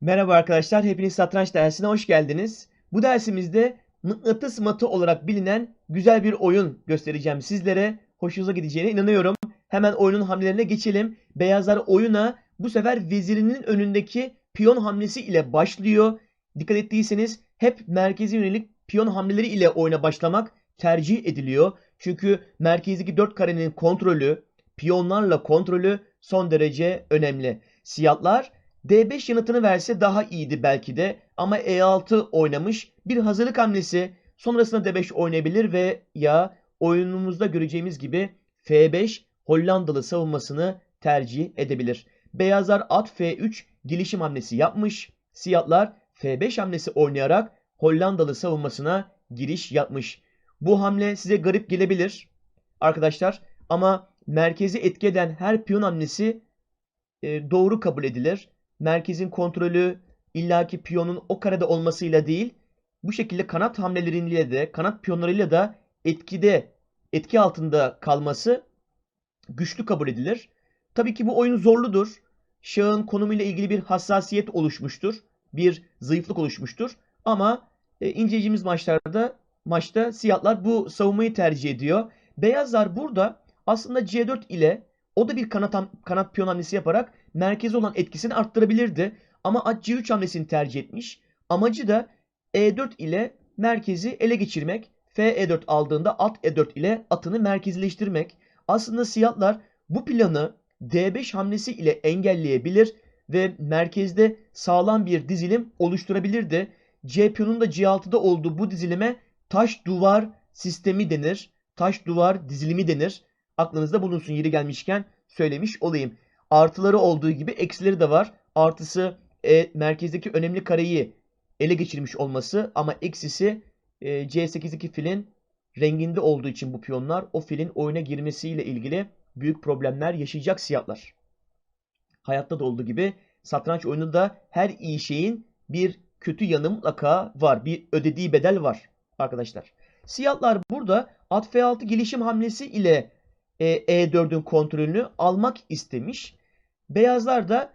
Merhaba arkadaşlar, hepiniz satranç dersine hoş geldiniz. Bu dersimizde mıknatıs matı olarak bilinen güzel bir oyun göstereceğim sizlere. Hoşunuza gideceğine inanıyorum. Hemen oyunun hamlelerine geçelim. Beyazlar oyuna bu sefer vezirinin önündeki piyon hamlesi ile başlıyor. Dikkat ettiyseniz hep merkeze yönelik piyon hamleleri ile oyuna başlamak tercih ediliyor. Çünkü merkezdeki 4 karenin kontrolü, piyonlarla kontrolü son derece önemli. Siyahlar D5 yanıtını verse daha iyiydi belki de ama E6 oynamış. Bir hazırlık hamlesi sonrasında D5 oynayabilir ve ya oyunumuzda göreceğimiz gibi F5 Hollandalı savunmasını tercih edebilir. Beyazlar at F3 gelişim hamlesi yapmış. Siyahlar F5 hamlesi oynayarak Hollandalı savunmasına giriş yapmış. Bu hamle size garip gelebilir arkadaşlar ama merkezi etki eden her piyon hamlesi e, doğru kabul edilir. Merkezin kontrolü illaki piyonun o karede olmasıyla değil, bu şekilde kanat hamleleriyle de, kanat piyonlarıyla da etkide, etki altında kalması güçlü kabul edilir. Tabii ki bu oyun zorludur. Şahın konumuyla ilgili bir hassasiyet oluşmuştur. Bir zayıflık oluşmuştur. Ama e, inceleyeceğimiz maçlarda maçta siyahlar bu savunmayı tercih ediyor. Beyazlar burada aslında C4 ile o da bir kanat, kanat piyon hamlesi yaparak merkezi olan etkisini arttırabilirdi. Ama at C3 hamlesini tercih etmiş. Amacı da E4 ile merkezi ele geçirmek. F E4 aldığında at E4 ile atını merkezleştirmek. Aslında siyahlar bu planı D5 hamlesi ile engelleyebilir ve merkezde sağlam bir dizilim oluşturabilirdi. C piyonun da C6'da olduğu bu dizilime taş duvar sistemi denir. Taş duvar dizilimi denir. Aklınızda bulunsun yeri gelmişken söylemiş olayım. Artıları olduğu gibi eksileri de var. Artısı e, merkezdeki önemli kareyi ele geçirmiş olması ama eksisi e, C8'deki filin renginde olduğu için bu piyonlar o filin oyuna girmesiyle ilgili büyük problemler yaşayacak siyahlar. Hayatta da olduğu gibi satranç oyununda her iyi şeyin bir kötü yanı mutlaka var. Bir ödediği bedel var arkadaşlar. Siyahlar burada at F6 gelişim hamlesi ile e, E4'ün kontrolünü almak istemiş. Beyazlar da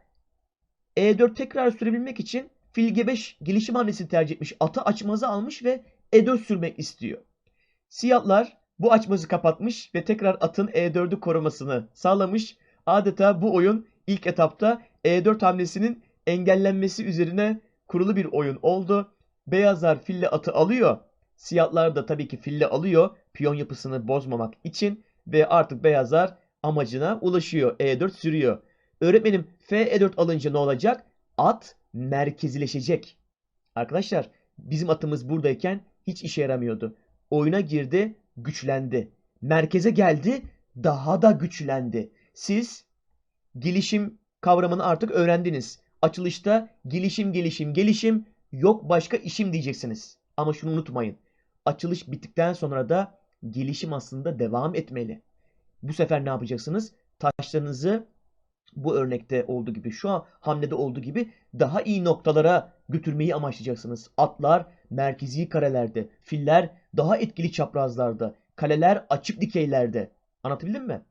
E4 tekrar sürebilmek için fil G5 gelişim hamlesini tercih etmiş. Atı açmazı almış ve E4 sürmek istiyor. Siyahlar bu açmazı kapatmış ve tekrar atın E4'ü korumasını sağlamış. Adeta bu oyun ilk etapta E4 hamlesinin engellenmesi üzerine kurulu bir oyun oldu. Beyazlar fille atı alıyor. Siyahlar da tabii ki fille alıyor piyon yapısını bozmamak için ve artık beyazlar amacına ulaşıyor. E4 sürüyor. Öğretmenim F E4 alınca ne olacak? At merkezileşecek. Arkadaşlar bizim atımız buradayken hiç işe yaramıyordu. Oyuna girdi, güçlendi. Merkeze geldi, daha da güçlendi. Siz gelişim kavramını artık öğrendiniz. Açılışta gelişim gelişim gelişim yok başka işim diyeceksiniz. Ama şunu unutmayın. Açılış bittikten sonra da gelişim aslında devam etmeli. Bu sefer ne yapacaksınız? Taşlarınızı bu örnekte olduğu gibi şu an hamlede olduğu gibi daha iyi noktalara götürmeyi amaçlayacaksınız. Atlar merkezi karelerde, filler daha etkili çaprazlarda, kaleler açık dikeylerde. Anlatabildim mi?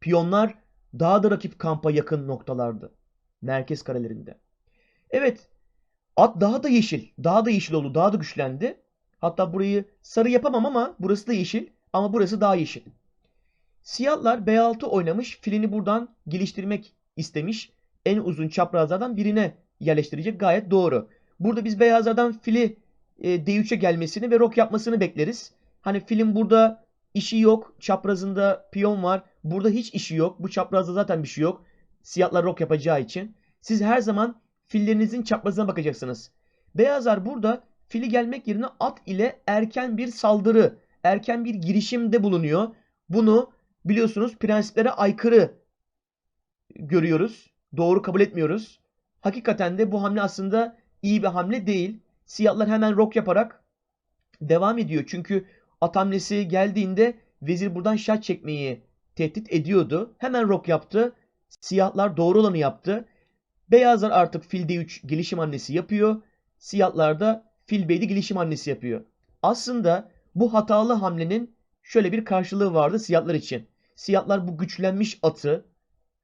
Piyonlar daha da rakip kampa yakın noktalarda. Merkez karelerinde. Evet. At daha da yeşil. Daha da yeşil oldu. Daha da güçlendi. Hatta burayı sarı yapamam ama burası da yeşil. Ama burası daha yeşil. Siyahlar B6 oynamış. Filini buradan geliştirmek istemiş. En uzun çaprazlardan birine yerleştirecek. Gayet doğru. Burada biz beyazlardan fili e, D3'e gelmesini ve rok yapmasını bekleriz. Hani filin burada işi yok. Çaprazında piyon var. Burada hiç işi yok. Bu çaprazda zaten bir şey yok. Siyahlar rok yapacağı için. Siz her zaman fillerinizin çaprazına bakacaksınız. Beyazlar burada fili gelmek yerine at ile erken bir saldırı, erken bir girişimde bulunuyor. Bunu biliyorsunuz prensiplere aykırı görüyoruz. Doğru kabul etmiyoruz. Hakikaten de bu hamle aslında iyi bir hamle değil. Siyahlar hemen rok yaparak devam ediyor. Çünkü at hamlesi geldiğinde vezir buradan şah çekmeyi tehdit ediyordu. Hemen rok yaptı. Siyahlar doğru olanı yaptı. Beyazlar artık fil D3 gelişim hamlesi yapıyor. Siyahlar da fil B7 gelişim hamlesi yapıyor. Aslında bu hatalı hamlenin şöyle bir karşılığı vardı siyahlar için. Siyahlar bu güçlenmiş atı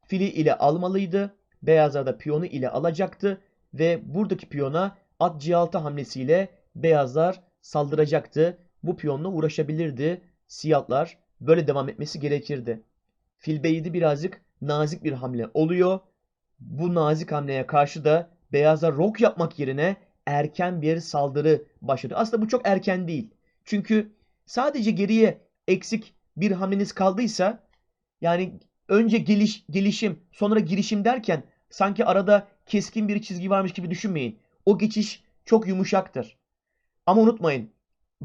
fili ile almalıydı. Beyazlar da piyonu ile alacaktı ve buradaki piyona at C6 hamlesiyle beyazlar saldıracaktı. Bu piyonla uğraşabilirdi. Siyahlar böyle devam etmesi gerekirdi. Fil B7 birazcık nazik bir hamle oluyor. Bu nazik hamleye karşı da beyazlar rok yapmak yerine erken bir saldırı başladı. Aslında bu çok erken değil. Çünkü sadece geriye eksik bir hamleniz kaldıysa yani önce geliş, gelişim sonra girişim derken sanki arada keskin bir çizgi varmış gibi düşünmeyin. O geçiş çok yumuşaktır. Ama unutmayın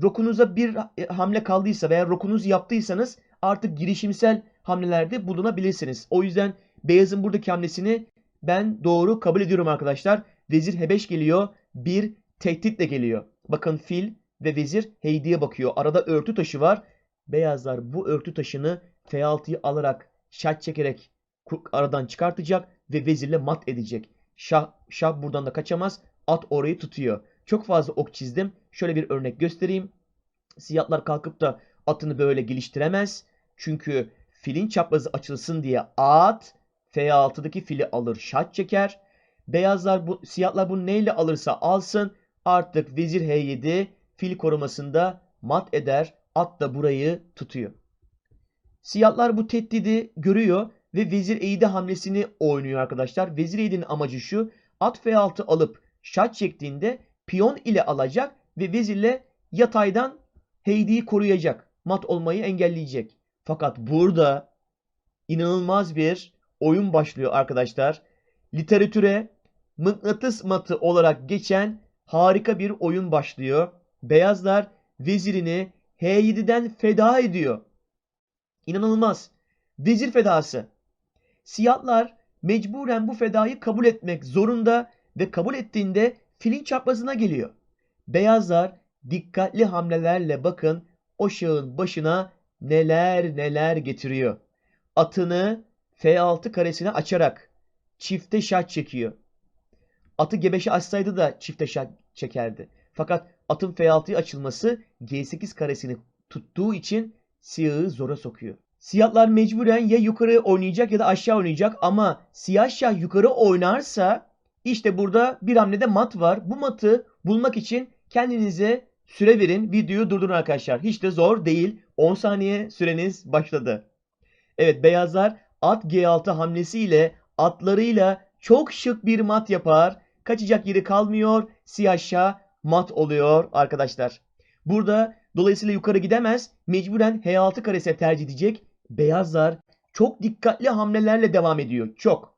rokunuza bir hamle kaldıysa veya rokunuz yaptıysanız artık girişimsel hamlelerde bulunabilirsiniz. O yüzden beyazın buradaki hamlesini ben doğru kabul ediyorum arkadaşlar. Vezir H5 geliyor. Bir tehditle geliyor. Bakın fil ve vezir Heydi'ye bakıyor. Arada örtü taşı var. Beyazlar bu örtü taşını F6'yı alarak şah çekerek aradan çıkartacak ve vezirle mat edecek. Şah, şah buradan da kaçamaz. At orayı tutuyor. Çok fazla ok çizdim. Şöyle bir örnek göstereyim. Siyahlar kalkıp da atını böyle geliştiremez. Çünkü filin çaprazı açılsın diye at F6'daki fili alır şah çeker. Beyazlar bu siyahlar bunu neyle alırsa alsın artık vezir H7 fil korumasında mat eder. At da burayı tutuyor. Siyahlar bu tehdidi görüyor ve vezir E7 hamlesini oynuyor arkadaşlar. Vezir E7'nin amacı şu. At F6 alıp şah çektiğinde piyon ile alacak ve vezirle yataydan Heydi'yi koruyacak. Mat olmayı engelleyecek. Fakat burada inanılmaz bir oyun başlıyor arkadaşlar. Literatüre mıknatıs matı olarak geçen harika bir oyun başlıyor. Beyazlar vezirini H7'den feda ediyor. İnanılmaz. Vezir fedası. Siyahlar mecburen bu fedayı kabul etmek zorunda ve kabul ettiğinde filin çaprazına geliyor. Beyazlar dikkatli hamlelerle bakın o şahın başına neler neler getiriyor. Atını F6 karesine açarak çifte şah çekiyor. Atı G5'e açsaydı da çifte şah çekerdi. Fakat atın F6'ya açılması G8 karesini tuttuğu için siyahı zora sokuyor. Siyahlar mecburen ya yukarı oynayacak ya da aşağı oynayacak ama siyah şah yukarı oynarsa işte burada bir hamlede mat var. Bu matı bulmak için kendinize süre verin. Videoyu durdurun arkadaşlar. Hiç de zor değil. 10 saniye süreniz başladı. Evet beyazlar at G6 hamlesiyle atlarıyla çok şık bir mat yapar. Kaçacak yeri kalmıyor. Siyah mat oluyor arkadaşlar. Burada dolayısıyla yukarı gidemez. Mecburen H6 karesi tercih edecek. Beyazlar çok dikkatli hamlelerle devam ediyor. Çok.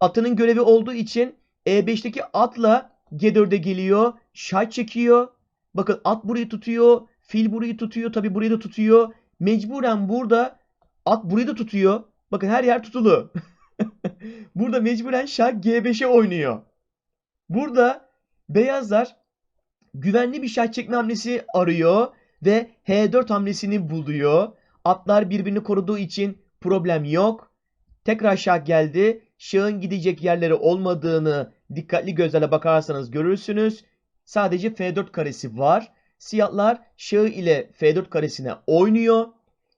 Atının görevi olduğu için E5'teki atla G4'e geliyor. Şah çekiyor. Bakın at burayı tutuyor. Fil burayı tutuyor. Tabi burayı da tutuyor. Mecburen burada at burayı da tutuyor. Bakın her yer tutulu. burada mecburen şah G5'e oynuyor. Burada beyazlar güvenli bir şah çekme hamlesi arıyor ve H4 hamlesini buluyor. Atlar birbirini koruduğu için problem yok. Tekrar şah geldi. Şahın gidecek yerleri olmadığını dikkatli gözlerle bakarsanız görürsünüz. Sadece F4 karesi var. Siyahlar şahı ile F4 karesine oynuyor.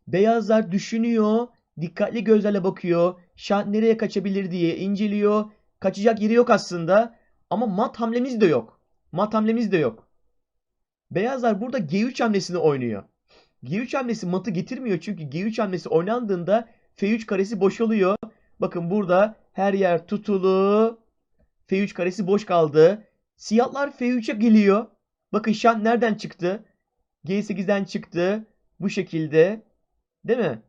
Beyazlar düşünüyor. Dikkatli gözlerle bakıyor. Şah nereye kaçabilir diye inceliyor. Kaçacak yeri yok aslında. Ama mat hamlemiz de yok. Mat hamlemiz de yok. Beyazlar burada G3 hamlesini oynuyor. G3 hamlesi matı getirmiyor çünkü G3 hamlesi oynandığında F3 karesi boşalıyor. Bakın burada her yer tutulu. F3 karesi boş kaldı. Siyahlar F3'e geliyor. Bakın şah nereden çıktı? G8'den çıktı. Bu şekilde. Değil mi?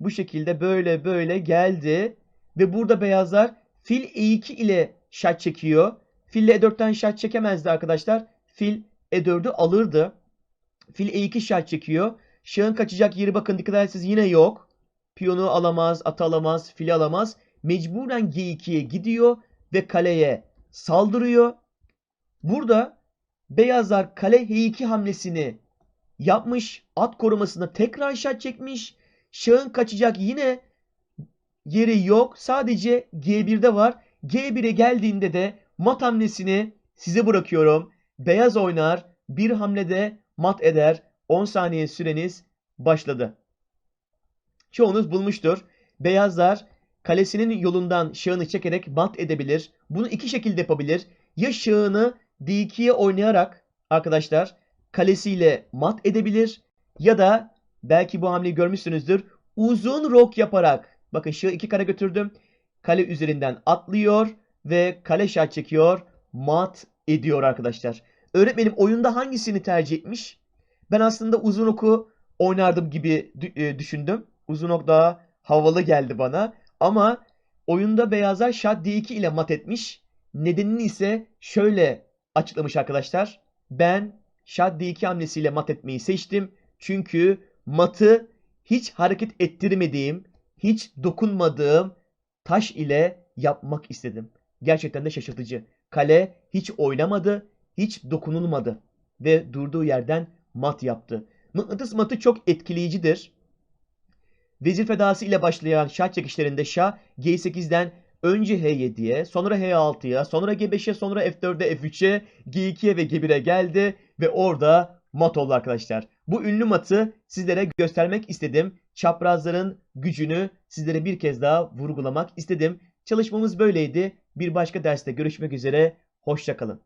Bu şekilde böyle böyle geldi. Ve burada beyazlar fil E2 ile şah çekiyor. Fil E4'ten şah çekemezdi arkadaşlar. Fil E4'ü alırdı. Fil E2 şah çekiyor. Şahın kaçacak yeri bakın dikkat ederseniz yine yok. Piyonu alamaz, atı alamaz, fili alamaz. Mecburen G2'ye gidiyor ve kaleye saldırıyor. Burada beyazlar kale H2 hamlesini yapmış. At korumasında tekrar şah çekmiş. Şahın kaçacak yine yeri yok. Sadece G1'de var. G1'e geldiğinde de mat hamlesini size bırakıyorum. Beyaz oynar. Bir hamlede mat eder. 10 saniye süreniz başladı. çoğunuz bulmuştur. Beyazlar kalesinin yolundan şahını çekerek mat edebilir. Bunu iki şekilde yapabilir. Ya şahını D2'ye oynayarak arkadaşlar kalesiyle mat edebilir ya da belki bu hamleyi görmüşsünüzdür. Uzun rok yaparak bakın şahı iki kare götürdüm. Kale üzerinden atlıyor ve kale şah çekiyor. Mat ediyor arkadaşlar. Öğretmenim oyunda hangisini tercih etmiş? Ben aslında uzun oku oynardım gibi e, düşündüm. Uzun ok daha havalı geldi bana. Ama oyunda beyazlar şah D2 ile mat etmiş. Nedenini ise şöyle açıklamış arkadaşlar. Ben şah D2 hamlesiyle mat etmeyi seçtim. Çünkü matı hiç hareket ettirmediğim, hiç dokunmadığım taş ile yapmak istedim. Gerçekten de şaşırtıcı. Kale hiç oynamadı, hiç dokunulmadı ve durduğu yerden mat yaptı. Mıknatıs matı çok etkileyicidir. Vezir fedası ile başlayan şah çekişlerinde şah G8'den önce H7'ye, sonra H6'ya, sonra G5'e, sonra F4'e, F3'e, G2'ye ve G1'e geldi ve orada mat oldu arkadaşlar. Bu ünlü matı sizlere göstermek istedim. Çaprazların gücünü sizlere bir kez daha vurgulamak istedim. Çalışmamız böyleydi. Bir başka derste görüşmek üzere. Hoşçakalın.